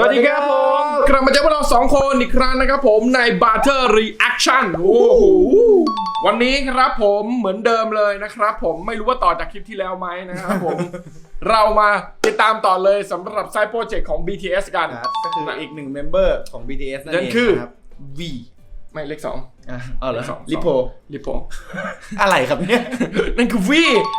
สวัสดีครับผมกลับมาเจอพวกเราสองคนอีกครั้งนะครับผมใน Butter Reaction โอ้โหวันนี้ครับผมเหมือนเดิมเลยนะครับ ผมไม่รู้ว่าต่อจากคลิปที่แล้วไหมนะครับผม เรามาติดตามต่อเลยสำหรับไซต์โปรเจกต์ของ BTS กันครับก็คืออีกหนึ่งเมมเบอร์ของ BTS นั่นนั่นเองคือครับ V ไม่เลขสอง อะเอาเหรอสองลิโพลิโพอะไรครับเนี่ย นั่นคือ V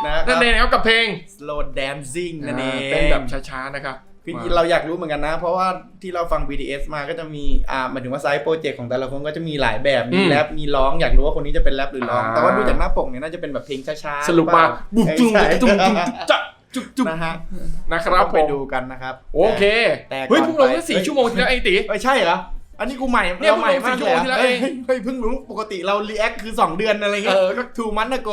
นะครับ นั่นเองนะครับกับเพลง Slow Dancing นั่นเองเป็นแบบช้าๆนะครับ คือเราอยากรู้เหมือนกันนะ เพราะว่าที่เราฟัง BTS มาก็จะมีอ่าหมายถึงว่าไซต์โปรเจกต์ของแต่ละคนก็จะมีหลายแบบอืมีมแรปมีร้องอยากรู้ว่าคนนี้จะเป็นแรปหรือร้องอ่าแต่ว่าดูจากหน้าปกเนี่ยน่าจะเป็นแบบเพลงช้าๆสรุปมาหรือบุ้เปงล่าจุ้งเอ้ยจุ้งใช่จุ้งจะจุ๊บจุ๊บนะฮะนะครับต้องผไปมดูกันนะครับ โอเค แต่เฮ้ยก่อนเพิ่งลงไปแค่สี่เฮ้ยชั่วโมงที่แล้วเองตีเอ้ยใช่เหรอ อันนี้กูใหม่เนี่ยราใหม่เพิ่งลงสี่มากชั่วโมงที่แล้วเองเฮ้ยเฮ้ยเพิ่งรู้ปกติเรารีแอคคือ 2 เดือนอะไรเอเงี้ยอก็ทูมันนะโก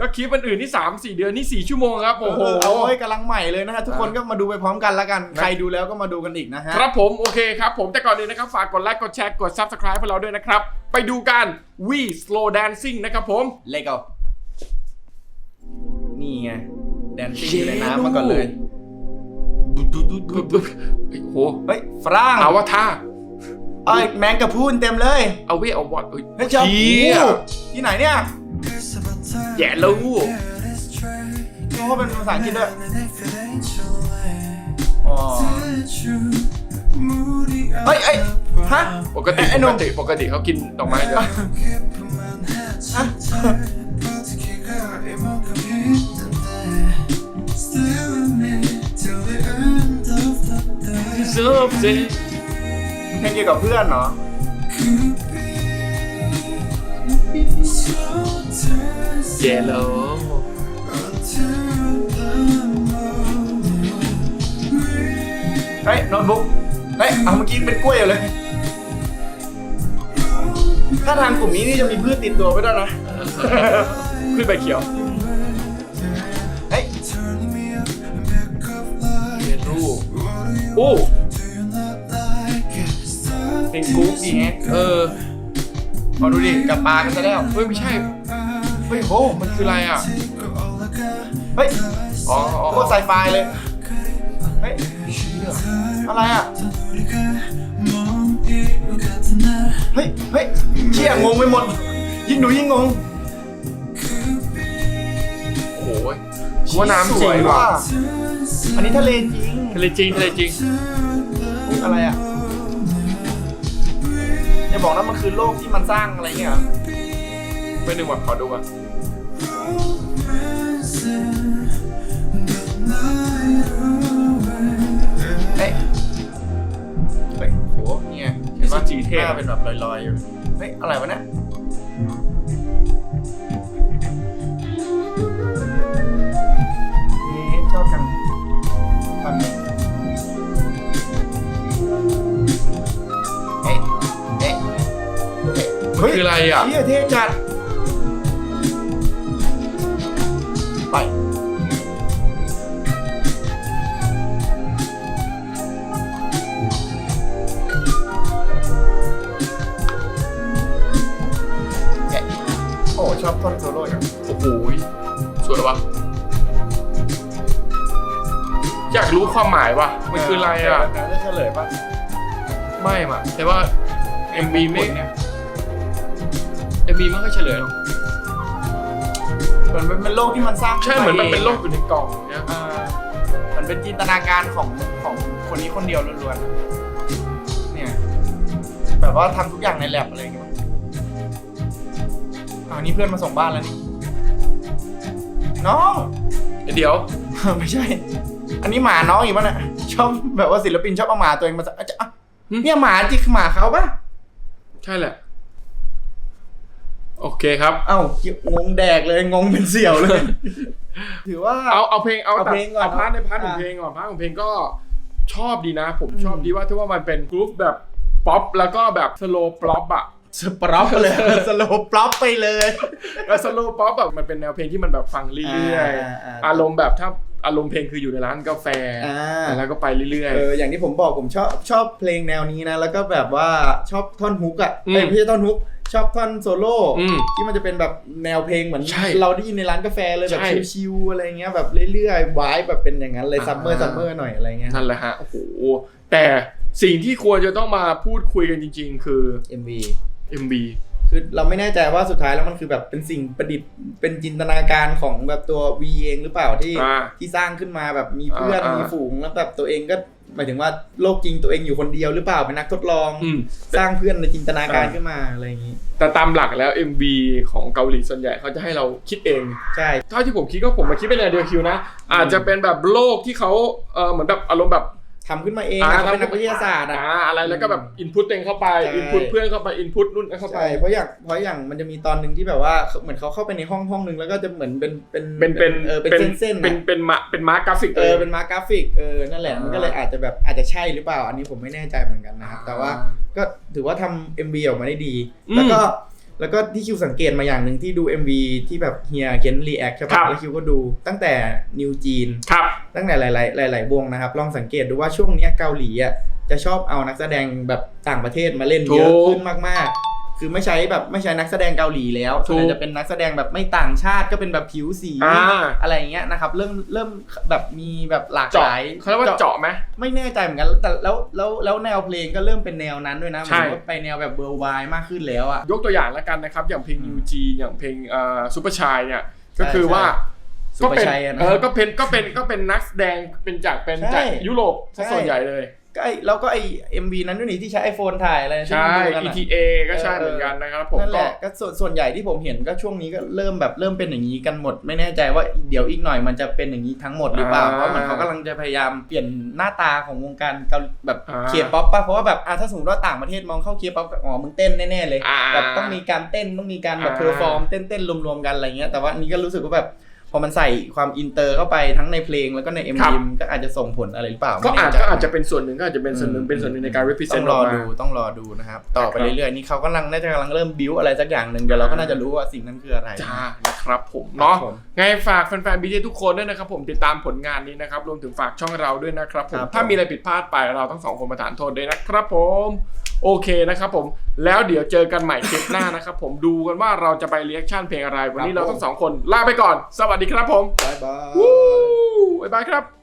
ก็คลิปอื่นๆที่3 4เดือนนี่4ชั่วโมงครับโอ้โหเเอาไว้ยกำลังใหม่เลยนะฮะทุกคนก็มาดูไปพร้อมกันแล้วกัน ใครดูแล้วก็มาดูกันอีกนะฮะ ครับผมโอเคครับผมแต่ก่อนอื่นนะครับ ฝากกดไลค์กดแชร์กด Subscribe พวกเราด้วยนะครับ ไปดูกัน We Slow Dancing นะครับผม เลโก้นี่ไง แดนซิ่งอยู่ในน้ำมาก่อนเลยดุดดุดดุดดุดดุดโอ้โห เฮ้ย ฝรั่งเอาว่าท่าเอ้ยแมงกะพรุนเต็มเลยเอาเวเอาวอดเอ้ยเฮ้ยเจ้าเชี่ยโอ้โหที่ไหนเนี่ยแย่แล้วโอ้เป็นภาษาอังกฤษด้วยอ๋อเฮ้ยเอ้ยฮะ ปกติไอ้ปหนุ่กมติปกติเขากินดอกไม้เยอะฮะเซิร์ฟสิ เพลงเกี่ยวกับเพื่อนเนาะแย่แล้วเฮ้ยโน้ตบุ๊กเฮ้ยเอาเมื่อกี้เป็นกล้วยอยู่เลย ถ้าทางกลุ่มนี้นี่จะมีพืชติดตัวไปด้วยนะขึ้นไปเขียว เฮ้ยเรียนรู้โอ้ เป็นกรุ๊ปนี่แฮะเออมาดูดิจับปลากันซะแล้วเฮ้ยไม่ใช่เฮ้ยโหมันคืออะไรอะเฮ้ยอ๋ออ๋อโคตรไซไฟเลยเฮ้ยอะไรอะเฮ้ยเฮ้ยเชี่ยงงไปหมด ยิ่งดูยิ่งงงโอ้ยกูว่าน้ำจริงว่ะอันนี้ทะเลจริงทะเลจริงทะเลจริงอุ๊ยอะไรอะ อย่าบอกนะมันคือโลกที่มันสร้างอะไรเงี้ยเหรอไม่หนึ่งวันขอดูอะเฮ้ยเฮ้ยโหนี่ไงเห็นปะจีเทหพน้าเป็นแบบลอยๆอยู่เฮ้ยอะไรวะเนี่ย ออะไรอะเฮียเท่จัด ไปเอ๊ะโอ้ชอบท่อนโซโล่อย่างโอ้โหสวยว่ะ อยากรู้ความหมายว่ะ มันคืออะไรอะเดี๋ยวจะเฉลยป่ะ ไม่มาแต่ว่า MB ไม่ เนี่ย MB ไม่ค่อยเฉลยหรอกเหมือนมันเป็นโลกที่มันสร้างใช่เหมือนมันเป็นโลกอยู่ในกล่องเนี่ยอ่ามันเป็นจินตนาการของของคนนี้คนเดียวล้วนๆเนี่ยแบบว่าทำทุกอย่างในแลบอะไรอย่างเงี้ยอ่านี่เพื่อนมาส่งบ้านแล้วนี่น้อง เดี๋ยว ไม่ใช่ อันนี้หมาน้องอีกป่ะเนี่ยชอบแบบว่าศิลปินชอบเอาหมาตัวเองมาใส่อะจะอะหึเนี่ยหมาจริงคือหมาเขาปะใช่แหละ โอเคครับ เอ้างงแดกเลยงงเป็นเสี่ยวเลย ถือว่า เอาเอาเพลงเอาเอาตัดเพลงก่อนเอาพาร์ทในพาร์ทของอะเพลงก่อนพาร์ทของเพลงก็ชอบดีนะ ผมอืมชอบดีว่าที่ว่ามันเป็นกรุ๊ปแบบป๊อปแล้วก็แบบสโลว์ป๊อปอะสปรอปไปเลยสโลปรอปไปเลย แล้วสโลว์ป๊อปแบบมันเป็นแนวเพลงที่มันแบบฟังเรื่อยอ่าอ่าๆอารมณ์แบบถ้าอารมณ์เพลงคืออยู่ในร้านกาแฟอ่า แล้วก็ไปเรื่อย เอออย่างที่ผมบอกผมชอบชอบเพลงแนวนี้นะ แล้วก็แบบว่าชอบท่อนฮุกอะอืม เอ้ยไม่ใช่ท่อนฮุก ชอบท่อนโซโล่อืมที่มันจะเป็นแบบแนวเพลงเหมือนใช่เราได้ยินในร้านกาแฟเลยแบบใช่ชิวๆอะไรเงี้ยแบบเรื่อยๆวายแบบเป็นอย่างนั้นเลยอ่าซัมเมอร์ซัมเมอร์หน่อยอะไรเงี้ยๆนั่นแหละฮะโอ้โหแต่สิ่งที่ควรจะต้องมาพูดคุยกันจริง ๆ คือ MV MB คือเราไม่แน่ใจว่าสุดท้ายแล้วมันคือแบบเป็นสิ่งประดิษฐ์เป็นจินตนาการของแบบตัว V เองหรือเปล่าที่อ่าที่สร้างขึ้นมาแบบมีเพื่อนอ่าอ่ามีมีฝูงแล้วแบบตัวเองก็ หมายถึงว่าโลกจริงตัวเองอยู่คนเดียวหรือเปล่าเป็นนักทดลองอืมสร้างเพื่อนในจินตนาการอ่าขึ้นมาอะไรอย่างนี้ แต่ตามหลักแล้ว MV ของเกาหลีส่วนใหญ่เขาจะให้เราคิดเองใช่เท่าที่ผมคิดก็ผมมาคิดเป็นแนวเดียวคิวนะอาจจะเป็นแบบโลกที่เขาเออเหมือนแบบอารมณ์แบบ ทำขึ้นมาเองนะเขาเป็นนักวิทยาศาสตร์อ่อะอะไรแล้วก็แบบอินพุตเองเข้าไปใช่อินพุตเพื่อนเข้าไปอินพุตนู่นเข้าไปใช่เพราะอย่างเพราะอย่างมันจะมีตอนหนึ่งที่แบบว่าเหมือนเขาเข้าไปในห้องห้องหนึ่งแล้วก็จะเหมือนเป็นเป็นเป็นเป็นเออเป็นเส้นๆเป็นอะเป็นมาเป็นมาร์กกราฟิกเออเป็นมาร์กกราฟิกเออนั่นแหละอ่ามัมันก็เลยอาจจะแบบอาจจะใช่หรือเปล่า อันนี้ผมไม่แน่ใจเหมือนกันนะครับแต่ว่าก็ถือว่าทำ MV ออกมาได้ดีอืมแล้วก็ แล้วก็ที่คิวสังเกตมาอย่างหนึ่งที่ดู MV ที่แบบเฮียเคนรีแอคใช่ครัปะบแล้วคิวก็ดูตั้งแต่นิวจีนครับตั้งแต่หลาย ๆ หลาย ๆ วงนะครับ ลองสังเกตดูว่าช่วงเนี้ยเกาหลีอะจะชอบเอานักแสดงแบบต่างประเทศมาเล่นเยอะถูกขึ้นมาก ๆ คือไม่ใช้แบบไม่ใช้นักแสดงเกาหลีแล้วถูส่วนกใหญ่จะเป็นนักแสดงแบบไม่ต่างชาติก็เป็นแบบผิวสีอ่า อะไรอย่างเงี้ยนะครับ เริ่มเริ่มแบบมีแบบหลากหเจาะลายเขาเรียกว่าเจาะไหม ไม่แน่ใจเหมือนกันแต่แล้วแล้วแล้วแนวเพลงก็เริ่มเป็นแนวนั้นด้วยนะใช่หมายถึงว่าไปแนวแบบเบอร์ไวมากขึ้นแล้วอะ ยกตัวอย่างแล้วกันนะครับ อย่างเพลงอืม UG อย่างเพลงเอ่อซูเปอร์ชายเนี่ย ก็คือใช่ว่าซุก็ปเปอเป็นร์ชัยอะนะเออก็เป็นก็เป็นก็เป็นนักแสดงเป็นจากเป็นใช่จากยุโรปซะใช่ ส่วนใหญ่เลย ก็ไอ้แล้วก็ไอเอ็มวีนั้นด้วยนี่ที่ใช้ไอโฟนถ่ายอะไรที่ใช่มันดูกันอะ ETA ก็ใช่เหมือนกันนะครับผมนั่นแหก็ละก็ส่วนส่วนใหญ่ที่ผมเห็นก็ช่วงนี้ก็เริ่มแบบเริ่มเป็นอย่างนี้กันหมด ไม่แน่ใจว่าเดี๋ยวอีกหน่อยมันจะเป็นอย่างนี้ทั้งหมดหรือเปล่าอ่าเพราะเหมือนเขากำลังจะพยายามเปลี่ยนหน้าตาของวงการเกาหลีแบบอ่าเคป๊อปป่ะเพราะว่าแบบอะถ้าสมมติว่าต่างประเทศมองเข้าเคป๊อปอ๋อมึงเต้นแน่ๆเลยอ่าแบบต้องมีการเต้นต้องมีการแบบอ่าเพอร์ฟอร์มเต้นเต้นรวมๆกันอะไรเงี้ยแต่ว่าอันนี้ก็รู้สึกว่าแบบ พอมันใส่ความอินเตอร์เข้าไปทั้งในเพลงแล้วก็ใน MV ครับมันก็อาจจะส่งผลอะไรหรือเปล่าก็ไม่อาจแน่ใจก็อาจจะเป็นส่วนหนึ่งก็อาจจะเป็นส่วนหนึ่งอืมเป็นส่วนหนึ่งในการต้ represent องรอออกมาดูต้องรอดูนะครับต่อไปนะครับเรื่อยๆนี่เขากำลังน่าจะกำลังเริ่มบิวอะไรสักอย่างหนึ่งเดี๋ยวเราก็น่าจะรู้ว่าสิ่งนั้นคืออะไรจ้านะครับผมเนาะครับผมไงฝากแฟนๆบีเทุกคนด้วยนะครับผมติดตามผลงานนี้นะครับรวมถึงฝากช่องเราด้วยนะครับผมครับถ้ามีอะไรผิดพลาดไปเราทั้งสองคนมาฐานโทษด้วยนะครับผม โอเคนะครับผมแล้วเดี๋ยวเจอกันใหม่คลิปหน้านะครับผมดูกันว่าเราจะไปเรีแอคชั่นเพลงอะไร วันนี้เราทั้งสองคนลาไปก่อน สวัสดีครับผม บายบาย วู้บ๊ายบายครับ